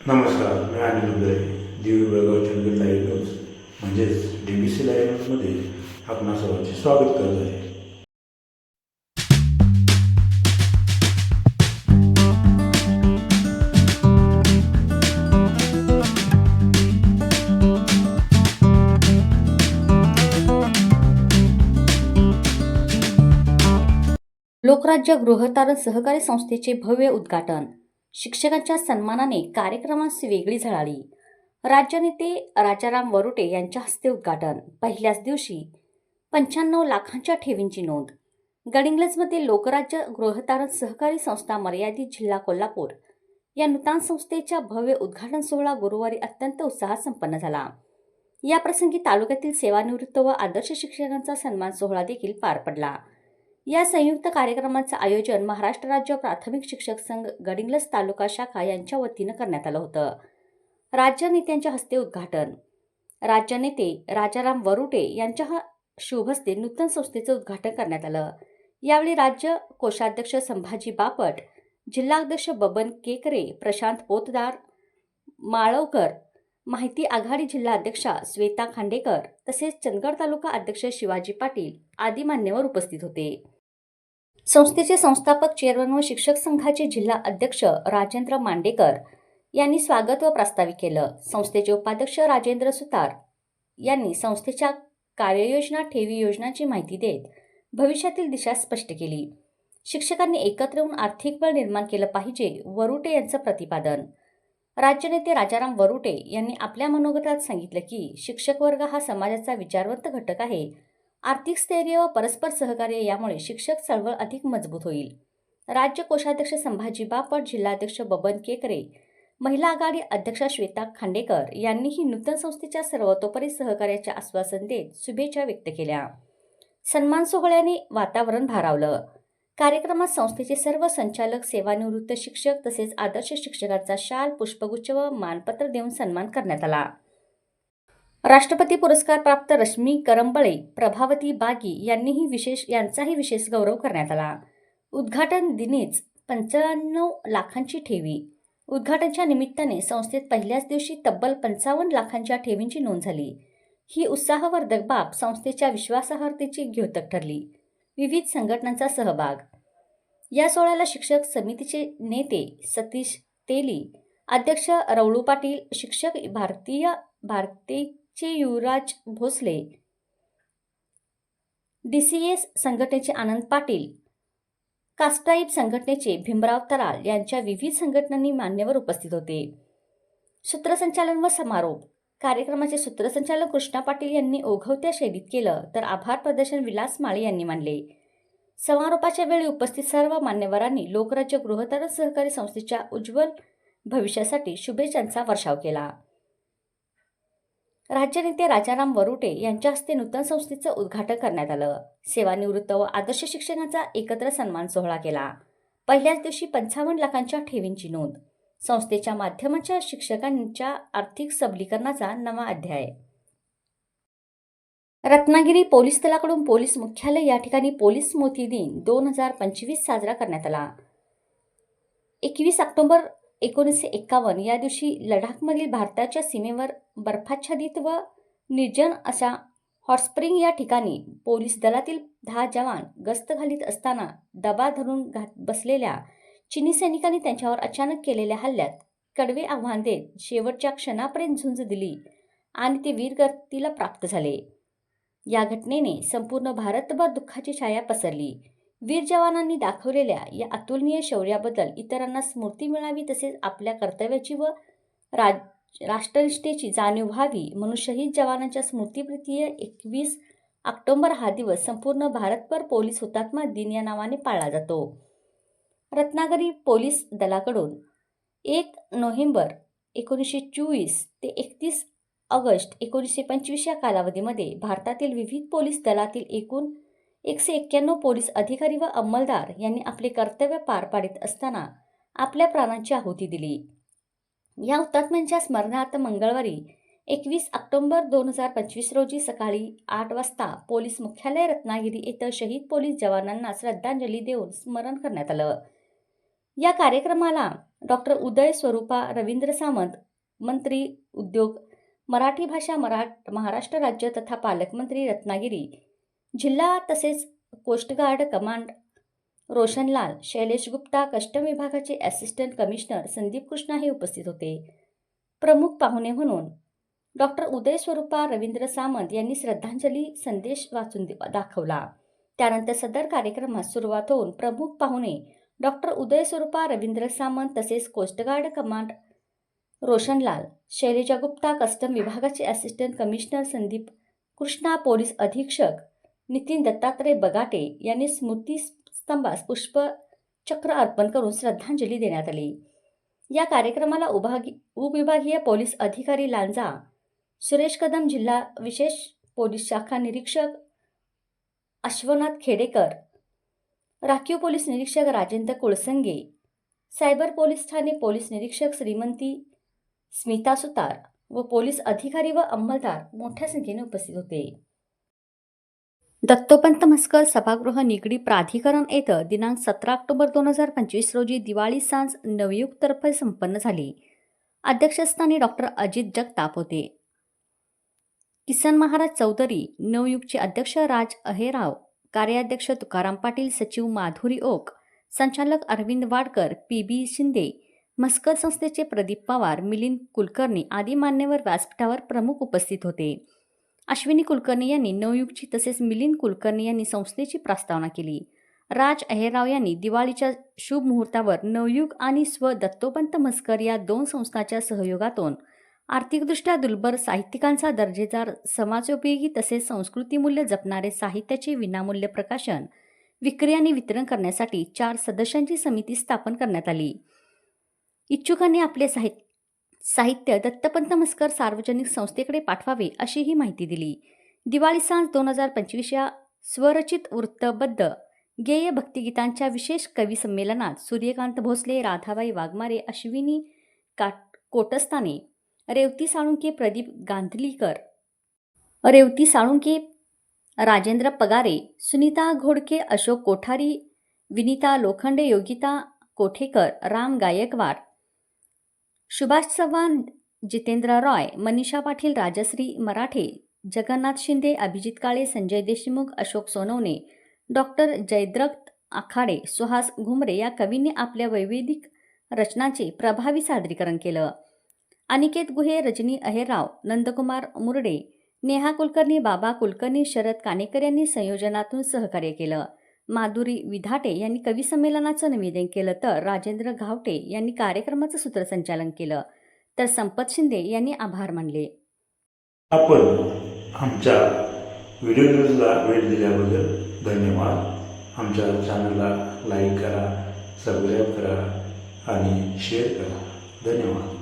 नमस्कार मी Anil Uday Divi Belgaum Chandgad live news म्हणजेच डी बी सी लाईव्ह न्यूजमध्ये आपणा सर्वांचे स्वागत करत आहे. लोकराज्य गृहतारण सहकारी संस्थेचे भव्य उद्घाटन. शिक्षकांच्या सन्मानाने कार्यक्रमास वेगळी झळाळी. राज्यनेते राजाराम वरुटे यांच्या हस्ते उद्घाटन. पहिल्याच दिवशी पंच्याण्णव लाखांच्या ठेवींची नोंद. गडिंग्लजमध्ये लोकराज्य गृहतारण सहकारी संस्था मर्यादित जिल्हा कोल्हापूर या नूतन संस्थेच्या भव्य उद्घाटन सोहळा गुरुवारी अत्यंत उत्साहात संपन्न झाला. याप्रसंगी तालुक्यातील सेवानिवृत्त व आदर्श शिक्षकांचा सन्मान सोहळा देखील पार पडला. या संयुक्त कार्यक्रमाचं आयोजन महाराष्ट्र राज्य प्राथमिक शिक्षक संघ गडिंग्लस तालुका शाखा यांच्या वतीनं करण्यात आलं होतं. राज्य नेत्यांच्या हस्ते उद्घाटन. राज्य नेते राजाराम वरुटे यांच्या शुभहस्ते शुभ हस्ते नूतन संस्थेचं उद्घाटन करण्यात आलं. यावेळी राज्य कोषाध्यक्ष संभाजी बापट जिल्हाध्यक्ष बबन केकरे प्रशांत पोतदार माळवकर माहिती आघाडी जिल्हा अध्यक्षा श्वेता खांडेकर तसेच चंदगड तालुका अध्यक्ष शिवाजी पाटील आदी मान्यवर उपस्थित होते. संस्थेचे संस्थापक चेअरमन व शिक्षक संघाचे जिल्हा अध्यक्ष राजेंद्र मांडेकर यांनी स्वागत व प्रास्ताविक केलं. संस्थेचे उपाध्यक्ष राजेंद्र सुतार यांनी संस्थेच्या कार्ययोजना ठेवी योजनांची माहिती देत भविष्यातील दिशा स्पष्ट केली. शिक्षकांनी एकत्र येऊन आर्थिक बळ निर्माण केलं पाहिजे वरुटे यांचं प्रतिपादन. राज्यनेते राजाराम वरुटे यांनी आपल्या मनोगतात सांगितलं की शिक्षक वर्ग हा समाजाचा विचारवंत घटक आहे. आर्थिक स्थैर्य व परस्पर सहकार्य यामुळे शिक्षक चळवळ अधिक मजबूत होईल. राज्य कोषाध्यक्ष संभाजी बापट जिल्हाध्यक्ष बबन केकरे महिला आघाडी अध्यक्षा श्वेता खांडेकर यांनीही नूतन संस्थेच्या सर्वतोपरी सहकार्याचे आश्वासन देत शुभेच्छा व्यक्त केल्या. सन्मान सोहळ्याने वातावरण भारावलं. कार्यक्रमात संस्थेचे सर्व संचालक सेवानिवृत्त शिक्षक तसेच आदर्श शिक्षकांचा शाल पुष्पगुच्छ व मानपत्र देऊन सन्मान करण्यात आला. राष्ट्रपती पुरस्कार प्राप्त रश्मी करंबळे प्रभावती बागी यांनीही विशेष यांचाही विशेष गौरव करण्यात आला. उद्घाटन दिनीच पंच्याण्णव लाखांची ठेवी. उद्घाटनच्या निमित्ताने संस्थेत पहिल्याच दिवशी तब्बल पंचावन्न लाखांच्या ठेवींची नोंद झाली. ही उत्साहवर्धक बाब संस्थेच्या विश्वासार्हतेची द्योतक ठरली. विविध संघटनांचा सहभाग. या सोहळ्याला शिक्षक समितीचे नेते सतीश तेली अध्यक्ष रवळू पाटील शिक्षक भारतीय चे Yuvraj Bhosale. D C S संघटनेचे आनंद पाटील. कास्टाईब संघटनेचे भीमराव तराल यांच्या विविध संघटनांनी मान्यवर उपस्थित होते. सूत्रसंचालन व समारोप. कार्यक्रमाचे सूत्रसंचालन कृष्णा पाटील यांनी ओघवत्या शैलीत केलं तर आभार प्रदर्शन विलास माळे यांनी मानले. समारोपाच्या वेळी उपस्थित सर्व मान्यवरांनी लोकराज्य गृहतारण सहकारी संस्थेच्या उज्ज्वल भविष्यासाठी शुभेच्छांचा वर्षाव केला. राज्यनेते राजाराम वरुटे यांच्या हस्ते नूतन संस्थेचं उद्घाटन करण्यात आलं. सेवानिवृत्त व आदर्श शिक्षणाचा एकत्र सन्मान सोहळा केला. पहिल्याच दिवशी पंचावन्न लाखांच्या ठेवींची नोंद. संस्थेच्या माध्यमाच्या शिक्षकांच्या आर्थिक सबलीकरणाचा नवा अध्याय. रत्नागिरी पोलीस दलाकडून पोलीस मुख्यालय या ठिकाणी पोलीस मोती दिन दोन हजार पंचवीस साजरा करण्यात आला. एकवीस ऑक्टोबर एकोणीसशे एक्कावन्न या दिवशी लडाखमधील भारताच्या सीमेवर बर्फाच्छादित व निर्जन अशा हॉटस्प्रिंग या ठिकाणी पोलीस दलातील दहा जवान गस्त घालीत असताना दबा धरून घात बसलेल्या चिनी सैनिकांनी त्यांच्यावर अचानक केलेल्या हल्ल्यात कडवे आव्हान देत शेवटच्या क्षणापर्यंत झुंज दिली आणि ते वीरगतीला प्राप्त झाले. या घटनेने संपूर्ण भारतभर दुःखाची छाया पसरली. वीर जवानांनी दाखवलेल्या या अतुलनीय शौर्याबद्दल इतरांना स्मृती मिळावी तसेच आपल्या कर्तव्याची व राज राष्ट्रनिष्ठेची जाणीव व्हावी. म्हणून शहीद जवानांच्या स्मृतीप्रितीय एकवीस ऑक्टोंबर हा दिवस संपूर्ण भारतभर पोलीस हुतात्मा दिन या नावाने पाळला जातो. रत्नागिरी पोलीस दलाकडून एक नोव्हेंबर एकोणीसशे चोवीस ते एकतीस ऑगस्ट एकोणीसशे पंचवीस या कालावधीमध्ये भारतातील विविध पोलीस दलातील एकूण एकशे एक्क्याण्णव पोलीस अधिकारी व अंमलदार यांनी आपले कर्तव्य पार पाडित असताना आपल्या प्राणांची आहुती दिली. या हुतात्म्यांच्या स्मरणार्थ मंगळवारी एकवीस ऑक्टोंबर दोन हजार पंचवीस रोजी सकाळी आठ वाजता पोलीस मुख्यालय रत्नागिरी येथे शहीद पोलीस जवानांना श्रद्धांजली देऊन स्मरण करण्यात आलं. या कार्यक्रमाला डॉक्टर उदय स्वरूपा रवींद्र सामंत मंत्री उद्योग मराठी भाषा मरा महाराष्ट्र राज्य तथा पालकमंत्री रत्नागिरी जिल्हा तसेच coastguard command Roshanlal Shailesh Gupta custom विभागाचे असिस्टंट कमिशनर संदीप कृष्णा हे उपस्थित होते. प्रमुख पाहुणे म्हणून डॉक्टर उदय स्वरूपा रवींद्र सामंत यांनी श्रद्धांजली संदेश वाचून दाखवला. त्यानंतर सदर कार्यक्रमास सुरुवात होऊन प्रमुख पाहुणे डॉक्टर उदय स्वरूपा रवींद्र सामंत तसेच coast guard command Roshanlal Shaileja Gupta custom विभागाचे assistant commissioner Sandeep Krishna police अधीक्षक नितीन दत्तात्रय बगाटे यांनी स्मृती स्तंभास पुष्पचक्र अर्पण करून श्रद्धांजली देण्यात आली. या कार्यक्रमाला उभागी उपविभागीय पोलीस अधिकारी लांजा सुरेश कदम जिल्हा विशेष पोलीस शाखा निरीक्षक अश्वनाथ खेडेकर राखीव पोलीस निरीक्षक Rajendra Kulsange cyber police Thane police निरीक्षक श्रीमंती स्मिता सुतार व पोलीस अधिकारी व अंमलदार मोठ्या संख्येने उपस्थित होते. दत्तोपंत म्हस्कर सभागृह निगडी प्राधिकरण येथे दिनांक सतरा ऑक्टोबर दोन हजार पंचवीस रोजी दिवाळी सांज नवयुगतर्फे संपन्न झाली. अध्यक्षस्थानी डॉक्टर अजित जगताप होते. किसन महाराज चौधरी नवयुगचे अध्यक्ष राज अहेराव कार्याध्यक्ष तुकाराम पाटील सचिव माधुरी ओक संचालक अरविंद वाडकर पी बी शिंदे मस्कर संस्थेचे प्रदीप पवार मिलिंद कुलकर्णी आदी मान्यवर व्यासपीठावर प्रमुख उपस्थित होते. अश्विनी कुलकर्णी यांनी नवयुगची तसेच मिलिंद कुलकर्णी यांनी संस्थेची प्रस्तावना केली. राज अहेराव यांनी दिवाळीच्या शुभ मुहूर्तावर नवयुग आणि स्व दत्तोपंत मस्कर या दोन संस्थांच्या सहयोगातून आर्थिकदृष्ट्या दुर्बल साहित्यिकांचा दर्जेदार समाजोपयोगी तसेच संस्कृतीमूल्य जपणारे साहित्याचे विनामूल्य प्रकाशन विक्री आणि वितरण करण्यासाठी चार सदस्यांची समिती स्थापन करण्यात आली. इच्छुकांनी आपले साहित्य साहित्य दत्तपंत मस्कर सार्वजनिक संस्थेकडे पाठवावे अशीही माहिती दिली. दिवाळी सांज दोन हजार पंचवीस या स्वरचित वृत्तबद्ध गेय भक्तिगीतांच्या विशेष कवी संमेलनात सूर्यकांत भोसले राधाबाई वाघमारे अश्विनी काट कोटस्ताने रेवती साळुंके प्रदीप गांधलीकर रेवती साळुंके राजेंद्र पगारे सुनीता घोडके अशोक कोठारी विनीता लोखंडे योगिता कोठेकर राम गायकवाड सुभाष चव्हाण जितेंद्र रॉय मनीषा पाटील राजश्री मराठे जगन्नाथ शिंदे अभिजित काळे संजय देशमुख अशोक सोनवणे डॉक्टर जयद्रथ आखाडे सुहास घुमरे या कवींनी आपल्या वैविधिक रचनांचे प्रभावी सादरीकरण केलं. अनिकेत गुहे रजनी अहेराव नंदकुमार मुरडे नेहा कुलकर्णी बाबा कुलकर्णी शरद कानेकर यांनी संयोजनातून सहकार्य केलं. माधुरी विधाटे यांनी कवी संमेलनाचं निवेदन केलं तर राजेंद्र घावटे यांनी कार्यक्रमाचं सूत्रसंचालन केलं. तर संपत शिंदे यांनी आभार मानले. आपण आमच्या व्हिडिओ न्यूजला वेळ दिल्याबद्दल धन्यवाद. आमच्या चॅनलला लाईक करा सबस्क्राईब करा आणि शेअर करा. धन्यवाद.